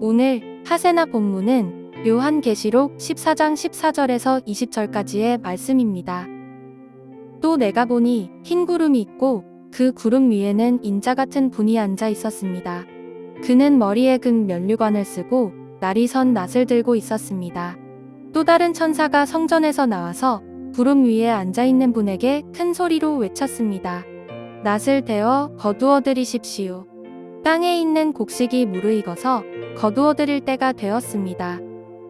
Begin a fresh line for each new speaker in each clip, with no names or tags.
오늘 하세나 본문은 요한계시록 14장 14절에서 20절까지의 말씀입니다. 또 내가 보니 흰 구름이 있고 그 구름 위에는 인자 같은 분이 앉아 있었습니다. 그는 머리에 금 면류관을 쓰고 날이 선 낫을 들고 있었습니다. 또 다른 천사가 성전에서 나와서 구름 위에 앉아 있는 분에게 큰 소리로 외쳤습니다. 낫을 대어 거두어 들이십시오. 땅에 있는 곡식이 무르익어서 거두어 들일 때가 되었습니다.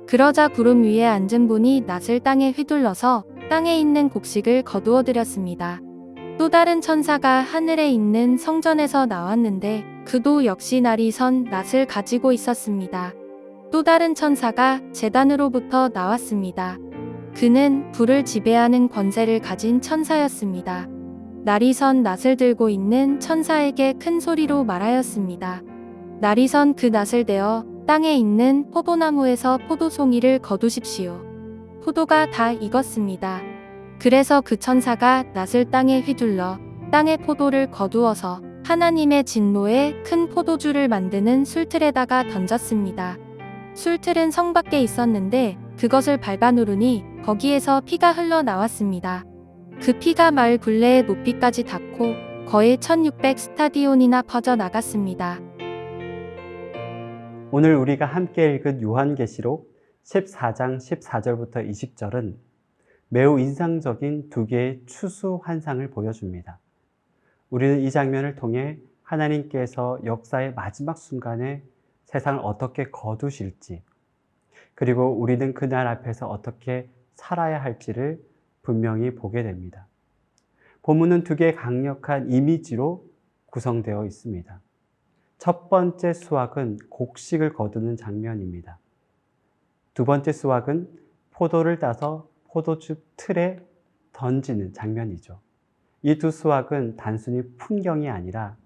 그러자 구름 위에 앉은 분이 낫을 땅에 휘둘러서 땅에 있는 곡식을 거두어 들였습니다. 또 다른 천사가 하늘에 있는 성전에서 나왔는데 그도 역시 날이 선 낫을 가지고 있었습니다. 또 다른 천사가 재단으로부터 나왔습니다. 그는 불을 지배하는 권세를 가진 천사였습니다. 날이 선 낫을 들고 있는 천사에게 큰 소리로 말하였습니다. 날이 선 그 낫을 대어 땅에 있는 포도나무에서 포도송이를 거두십시오. 포도가 다 익었습니다. 그래서 그 천사가 낫을 땅에 휘둘러 땅의 포도를 거두어서 하나님의 진노에 큰 포도주를 만드는 술틀에다가 던졌습니다. 술틀은 성 밖에 있었는데 그것을 밟아 누르니 거기에서 피가 흘러 나왔습니다. 그 피가 마을 굴레의 높이까지 닿고 거의 1600 스타디온이나 퍼져 나갔습니다.
오늘 우리가 함께 읽은 요한계시록 14장 14절부터 20절은 매우 인상적인 두 개의 추수 환상을 보여줍니다. 우리는 이 장면을 통해 하나님께서 역사의 마지막 순간에 세상을 어떻게 거두실지, 그리고 우리는 그날 앞에서 어떻게 살아야 할지를 분명히 보게 됩니다. 본문은 두 개의 강력한 이미지로 구성되어 있습니다. 첫 번째 수확은 곡식을 거두는 장면입니다. 두 번째 수확은 포도를 따서 포도주 틀에 던지는 장면이죠. 이 두 수확은 단순히 풍경이 아니라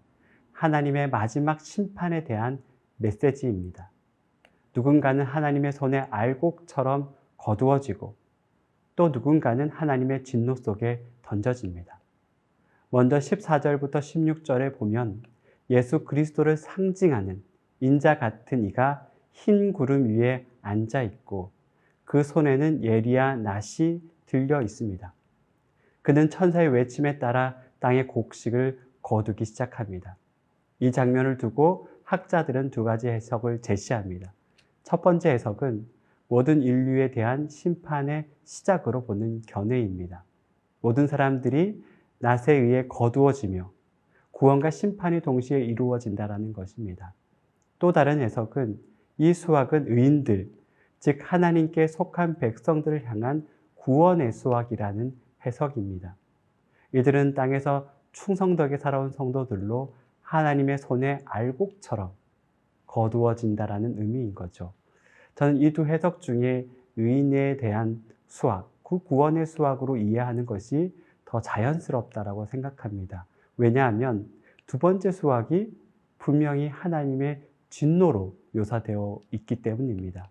하나님의 마지막 심판에 대한 메시지입니다. 누군가는 하나님의 손에 알곡처럼 거두어지고 또 누군가는 하나님의 진노 속에 던져집니다. 먼저 14절부터 16절에 보면 예수 그리스도를 상징하는 인자 같은 이가 흰 구름 위에 앉아 있고 그 손에는 예리와 낫이 들려 있습니다. 그는 천사의 외침에 따라 땅의 곡식을 거두기 시작합니다. 이 장면을 두고 학자들은 두 가지 해석을 제시합니다. 첫 번째 해석은 모든 인류에 대한 심판의 시작으로 보는 견해입니다. 모든 사람들이 낫에 의해 거두어지며 구원과 심판이 동시에 이루어진다라는 것입니다. 또 다른 해석은 이 수확은 의인들, 즉 하나님께 속한 백성들을 향한 구원의 수확이라는 해석입니다. 이들은 땅에서 충성되게 살아온 성도들로 하나님의 손에 알곡처럼 거두어진다라는 의미인 거죠. 저는 이 두 해석 중에 의인에 대한 수확, 그 구원의 수확으로 이해하는 것이 더 자연스럽다라고 생각합니다. 왜냐하면 두 번째 수확이 분명히 하나님의 진노로 묘사되어 있기 때문입니다.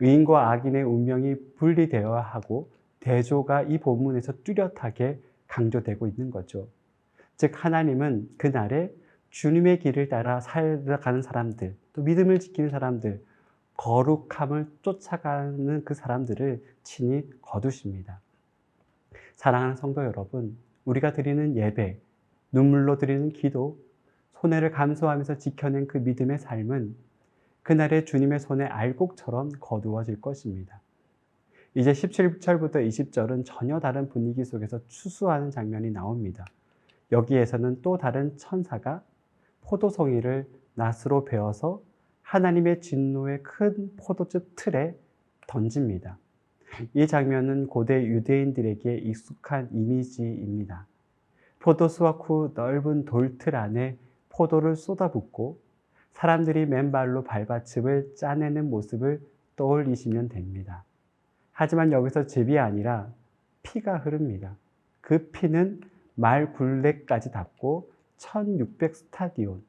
의인과 악인의 운명이 분리되어야 하고 대조가 이 본문에서 뚜렷하게 강조되고 있는 거죠. 즉 하나님은 그날에 주님의 길을 따라 살아가는 사람들, 또 믿음을 지키는 사람들, 거룩함을 쫓아가는 그 사람들을 친히 거두십니다. 사랑하는 성도 여러분, 우리가 드리는 예배, 눈물로 드리는 기도, 손해를 감수하면서 지켜낸 그 믿음의 삶은 그날의 주님의 손에 알곡처럼 거두어질 것입니다. 이제 17절부터 20절은 전혀 다른 분위기 속에서 추수하는 장면이 나옵니다. 여기에서는 또 다른 천사가 포도송이를 낫으로 베어서 하나님의 진노의 큰 포도주 틀에 던집니다. 이 장면은 고대 유대인들에게 익숙한 이미지입니다. 포도 수확 후 넓은 돌틀 안에 포도를 쏟아붓고 사람들이 맨발로 발받침을 짜내는 모습을 떠올리시면 됩니다. 하지만 여기서 즙이 아니라 피가 흐릅니다. 그 피는 말 굴레까지 닿고 1600 스타디온,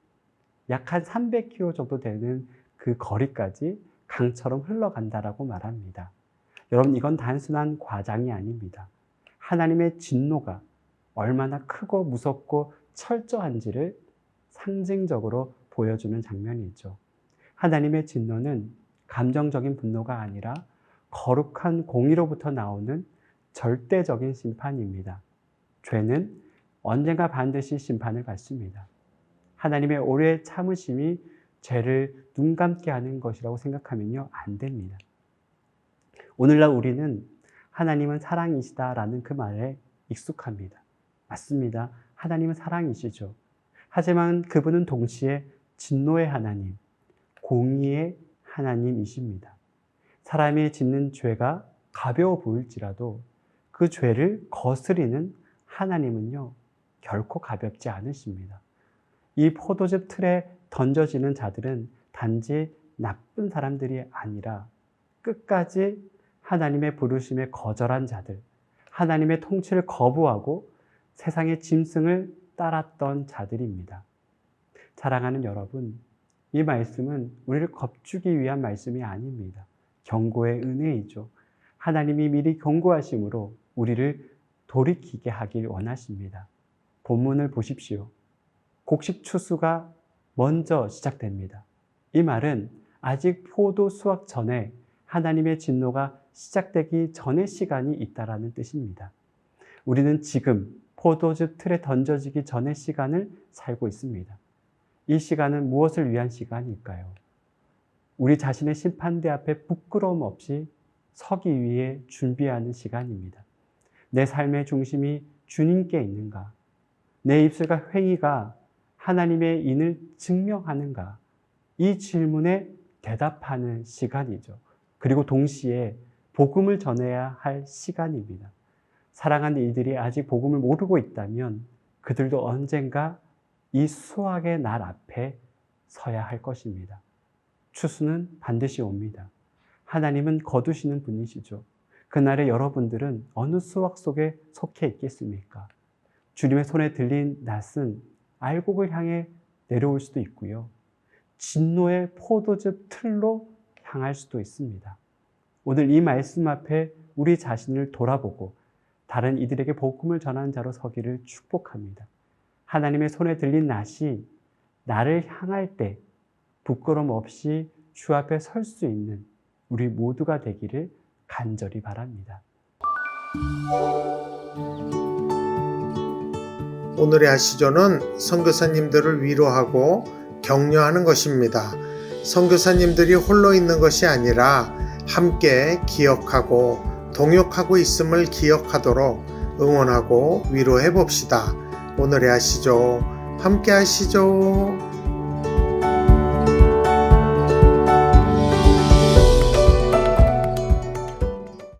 약 한 300km 정도 되는 그 거리까지 강처럼 흘러간다라고 말합니다. 여러분, 이건 단순한 과장이 아닙니다. 하나님의 진노가 얼마나 크고 무섭고 철저한지를 상징적으로 보여주는 장면이죠. 하나님의 진노는 감정적인 분노가 아니라 거룩한 공의로부터 나오는 절대적인 심판입니다. 죄는 언젠가 반드시 심판을 받습니다. 하나님의 오래 참으심이 죄를 눈 감게 하는 것이라고 생각하면요, 안 됩니다. 오늘날 우리는 하나님은 사랑이시다라는 그 말에 익숙합니다. 맞습니다. 하나님은 사랑이시죠. 하지만 그분은 동시에 진노의 하나님, 공의의 하나님이십니다. 사람이 짓는 죄가 가벼워 보일지라도 그 죄를 거스리는 하나님은요, 결코 가볍지 않으십니다. 이 포도즙 틀에 던져지는 자들은 단지 나쁜 사람들이 아니라 끝까지 하나님의 부르심에 거절한 자들, 하나님의 통치를 거부하고 세상의 짐승을 따랐던 자들입니다. 사랑하는 여러분, 이 말씀은 우리를 겁주기 위한 말씀이 아닙니다. 경고의 은혜이죠. 하나님이 미리 경고하심으로 우리를 돌이키게 하길 원하십니다. 본문을 보십시오. 곡식 추수가 먼저 시작됩니다. 이 말은 아직 포도 수확 전에 하나님의 진노가 시작되기 전의 시간이 있다라는 뜻입니다. 우리는 지금 포도즙 틀에 던져지기 전의 시간을 살고 있습니다. 이 시간은 무엇을 위한 시간일까요? 우리 자신의 심판대 앞에 부끄러움 없이 서기 위해 준비하는 시간입니다. 내 삶의 중심이 주님께 있는가? 내 입술과 행위가 하나님의 인을 증명하는가? 이 질문에 대답하는 시간이죠. 그리고 동시에 복음을 전해야 할 시간입니다. 사랑하는 이들이 아직 복음을 모르고 있다면 그들도 언젠가 이 수학의 날 앞에 서야 할 것입니다. 추수는 반드시 옵니다. 하나님은 거두시는 분이시죠. 그날에 여러분들은 어느 수확 속에 속해 있겠습니까? 주님의 손에 들린 낫은 알곡을 향해 내려올 수도 있고요. 진노의 포도즙 틀로 향할 수도 있습니다. 오늘 이 말씀 앞에 우리 자신을 돌아보고 다른 이들에게 복음을 전하는 자로 서기를 축복합니다. 하나님의 손에 들린 낫이 나를 향할 때 부끄럼 없이 주 앞에 설 수 있는 우리 모두가 되기를 간절히 바랍니다.
오늘의 아시조는 선교사님들을 위로하고 격려하는 것입니다. 선교사님들이 홀로 있는 것이 아니라 함께 기억하고 동역하고 있음을 기억하도록 응원하고 위로해 봅시다. 오늘의 아시죠? 함께 하시죠.